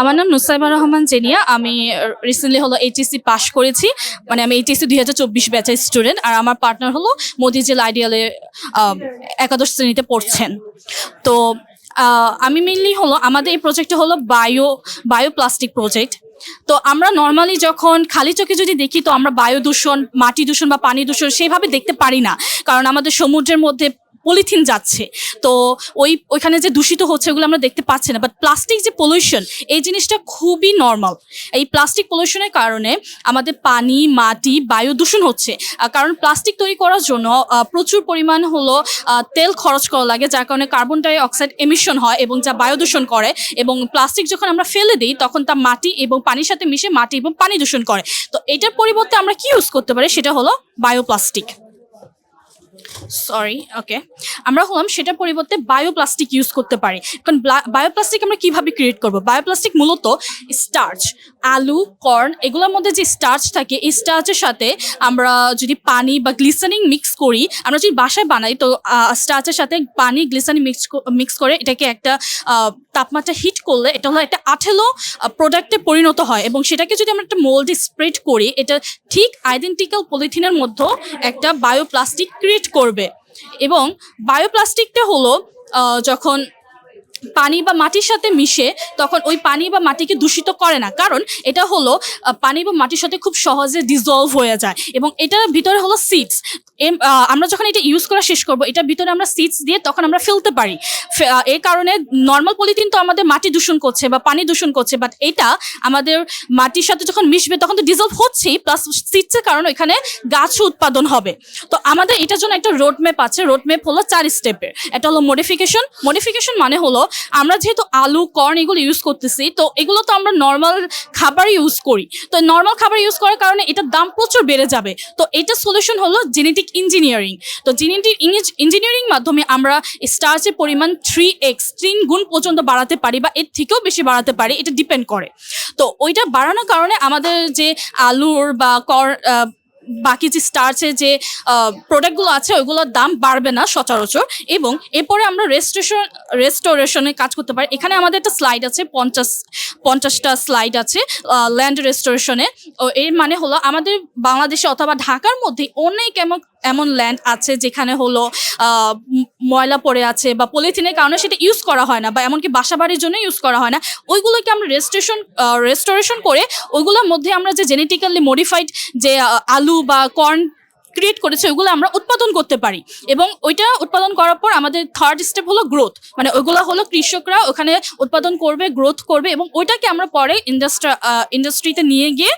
আমার নাম নুসাইবা রহমান জেনিয়া। আমি রিসেন্টলি হলো এইচএসসি পাশ করেছি। মানে আমি এইচএসসি দুই হাজার চব্বিশ ব্যাচের স্টুডেন্ট আর আমার পার্টনার হলো মতিঝিল আইডিয়ালে একাদশ শ্রেণীতে পড়ছেন। তো আমি মেনলি হলো, আমাদের এই প্রজেক্টটা হলো বায়ো বায়ো প্লাস্টিক প্রজেক্ট তো আমরা নর্মালি যখন খালি চোখে যদি দেখি, তো আমরা বায়ু দূষণ, মাটি দূষণ বা পানি দূষণ সেভাবে দেখতে পারি না। কারণ আমাদের সমুদ্রের মধ্যে পলিথিন যাচ্ছে। তো ওই, ওইখানে যে দূষিত হচ্ছে ওগুলো আমরা দেখতে পাচ্ছি না। বাট প্লাস্টিক যে পলিউশন এই জিনিসটা খুবই নর্মাল এই প্লাস্টিক পলিউশনের কারণে আমাদের পানি, মাটি, বায়ু দূষণ হচ্ছে। কারণ প্লাস্টিক তৈরি করার জন্য প্রচুর পরিমাণ হলো তেল খরচ করা লাগে, যার কারণে কার্বন ডাই অক্সাইড এমিশন হয় এবং যা বায়ু দূষণ করে। এবং প্লাস্টিক যখন আমরা ফেলে দিই, তখন তা মাটি এবং পানির সাথে মিশে মাটি এবং পানি দূষণ করে। তো এটার পরিবর্তে আমরা কি ইউজ করতে পারি? সেটা হলো বায়োপ্লাস্টিক সরি ওকে আমরা হলাম সেটা পরিবর্তে বায়োপ্লাস্টিক ইউজ করতে পারি। কারণ বায়োপ্লাস্টিক আমরা কীভাবে ক্রিয়েট করব? বায়োপ্লাস্টিক মূলত স্টার্চ আলু কর্ন এগুলোর মধ্যে যে স্টার্চ থাকে, এই স্টার্চের সাথে আমরা যদি পানি বা গ্লিসানিং মিক্স করি, আমরা যদি বাসায় বানাই, তো স্টার্চের সাথে পানি গ্লিসানিং মিক্স মিক্স করে এটাকে একটা তাপমাত্রা হিট করলে এটা হলো একটা আঠেলো প্রোডাক্টে পরিণত হয় এবং সেটাকে যদি আমরা একটা মোল্ডে স্প্রেড করি, এটা ঠিক আইডেন্টিক্যাল পলিথিনের মধ্যে একটা বায়োপ্লাস্টিক ক্রিয়েট করবে। এবং বায়োপ্লাস্টিকটা হলো যখন পানি বা মাটির সাথে মিশে তখন ওই পানি বা মাটিকে দূষিত করে না। কারণ এটা হলো পানি বা মাটির সাথে খুব সহজে ডিজলভ হয়ে যায় এবং এটার ভিতরে হলো সিডস এম আমরা যখন এটা ইউজ করা শেষ করব, এটার ভিতরে আমরা সিডস দিয়ে তখন আমরা ফেলতে পারি। এই কারণে নর্মাল পলিথিন তো আমাদের মাটি দূষণ করছে বা পানি দূষণ করছে বাট এটা আমাদের মাটির সাথে যখন মিশবে তখন তো ডিজলভ হচ্ছেই প্লাস সিডসের কারণে এখানে গাছ উৎপাদন হবে। তো আমাদের এটার জন্য একটা রোড ম্যাপ আছে রোড ম্যাপ হলো চার স্টেপের এটা হলো মডিফিকেশন মডিফিকেশন মানে হলো আমরা যেহেতু আলু, কর্ন এগুলো ইউজ করতেছি, তো এগুলো তো আমরা নর্মাল খাবার ইউজ করি। তো নর্মাল খাবার ইউজ করার কারণে এটার দাম প্রচুর বেড়ে যাবে। তো এটা সলিউশন হলো জেনেটিক ইঞ্জিনিয়ারিং তো জেনেটিক ইঞ্জিনিয়ারিং মাধ্যমে আমরা স্টার্চের পরিমাণ থ্রি এক্স তিন গুণ পর্যন্ত বাড়াতে পারি বা এর থেকেও বেশি বাড়াতে পারি, এটা ডিপেন্ড করে। তো ওইটা বাড়ানোর কারণে আমাদের যে আলুর বা কর বাকি যে স্টার্চের যে প্রোডাক্টগুলো আছে, ওইগুলোর দাম বাড়বে না, সচরাচর। এবং এরপরে আমরা রেস্টোরেশন রেস্টোরেশনে কাজ করতে পারি। এখানে আমাদের একটা স্লাইড আছে, পঞ্চাশ, পঞ্চাশটা স্লাইড আছে ল্যান্ড রেস্টোরেশনে ও, এর মানে হলো আমাদের বাংলাদেশে অথবা ঢাকার মধ্যে অনেক এমন এমন ল্যান্ড আছে যেখানে হলো ময়লা পড়ে আছে বা পলিথিনের কারণে সেটা ইউজ করা হয় না বা এমনকি বাসা বাড়ির জন্য ইউজ করা হয় না, ওইগুলোকে আমরা রেস্টোরেশন রেস্টোরেশন করে ওইগুলোর মধ্যে আমরা যে জেনেটিক্যালি মডিফাইড যে আলু বা কর্ন ক্রিয়েট করেছে, ওইগুলো আমরা উৎপাদন করতে পারি। এবং ওইটা উৎপাদন করার পর আমাদের থার্ড স্টেপ হলো গ্রোথ মানে ওইগুলো হলো কৃষকরা ওখানে উৎপাদন করবে গ্রোথ করবে এবং ওইটাকে আমরা পরে ইন্ডাস্ট্রি ইন্ডাস্ট্রিতে নিয়ে গিয়ে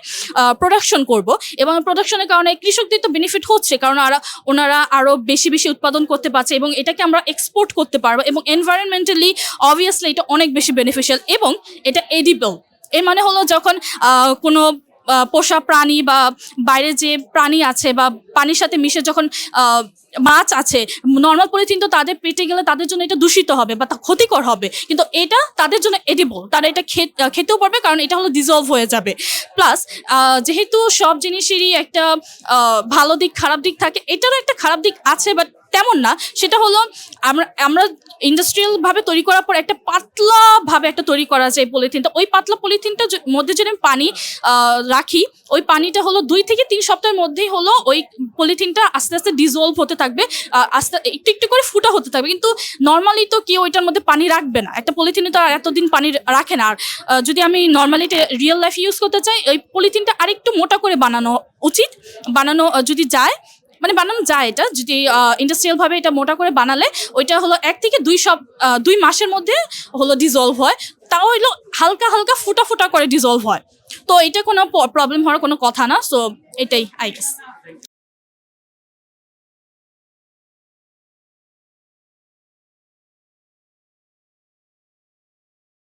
প্রোডাকশন করব। এবং প্রোডাকশনের কারণে কৃষকদের তো বেনিফিট হচ্ছে, কারণ আর, ওনারা আরও বেশি বেশি উৎপাদন করতে পারছে এবং এটাকে আমরা এক্সপোর্ট করতে পারব এবং এনভায়রনমেন্টালি অবভিয়াসলি এটা অনেক বেশি বেনিফিশিয়াল এবং এটা এডিবল এর মানে হলো যখন কোনো পোষা প্রাণী বা বাইরে যে প্রাণী আছে বা পানির সাথে মিশে যখন মাছ আছে নর্মাল পলিথিন তো তাদের পেটে গেলে তাদের জন্য এটা দূষিত হবে বা ক্ষতিকর হবে। কিন্তু এটা তাদের জন্য এডিবল তারা এটা খেতেও পারবে কারণ এটা হলো ডিজলভ হয়ে যাবে। প্লাস যেহেতু সব জিনিসেরই একটা ভালো দিক খারাপ দিক থাকে, এটারও একটা খারাপ দিক আছে বাট তেমন না, সেটা হলো আমরা আমরা ইন্ডাস্ট্রিয়াল ভাবে তৈরি করার পর একটা পাতলা ভাবে একটা তৈরি করা যায় পলিথিনটা ওই পাতলা পলিথিনটা মধ্যে যদি আমি পানি রাখি, ওই পানিটা হলো দুই থেকে তিন সপ্তাহের মধ্যেই হলো ওই পলিথিনটা আস্তে আস্তে ডিজলভ হতে থাকবে আস্তে, একটু একটু করে ফুটা হতে থাকবে। কিন্তু নর্মালি তো কেউ ওইটার মধ্যে পানি রাখবে না। একটা পলিথিনে তো আর এতদিন পানি রাখে না। আর যদি আমি নর্মালি রিয়েল লাইফ ইউজ করতে চাই, ওই পলিথিনটা আরেকটু মোটা করে বানানো উচিত। বানানো যদি যায় মানে বানানো যায় এটা, যদি ইন্ডাস্ট্রিয়ালভাবে এটা মোটা করে বানালে ওইটা হলো এক থেকে দুই সব দুই মাসের মধ্যে হলো ডিজলভ হয়। তাও হলো হালকা হালকা ফুটা ফুটা করে ডিজলভ হয়। তো এটা কোনো প্রবলেম হওয়ার কোনো কথা না সো এটাই আই গেস